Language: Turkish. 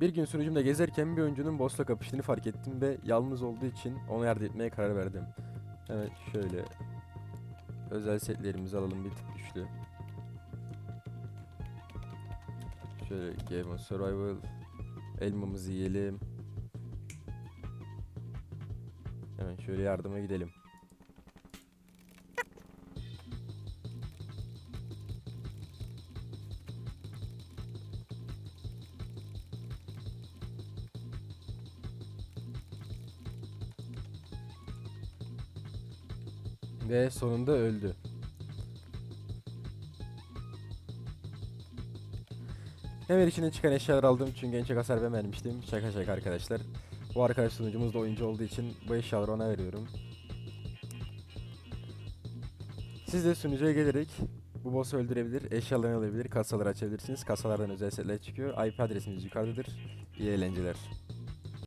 Bir gün sunucumda gezerken bir oyuncunun boss'la kapıştığını fark ettim ve yalnız olduğu için ona yardım etmeye karar verdim. Evet şöyle özel setlerimizi alalım bir tık güçlü. Şöyle Game of Survival elmamızı yiyelim. Hemen şöyle yardıma gidelim. Ve sonunda öldü. Hemen içine çıkan eşyalar aldım çünkü en çok hasar ben vermiştim. Şaka şaka arkadaşlar. Bu arkadaş sunucumuz da oyuncu olduğu için bu eşyaları ona veriyorum. Siz de sunucuya gelerek bu boss'u öldürebilir, eşyalarını alabilir, kasaları açabilirsiniz. Kasalardan özel setler çıkıyor. IP adresimiz yukarıdadır. İyi eğlenceler.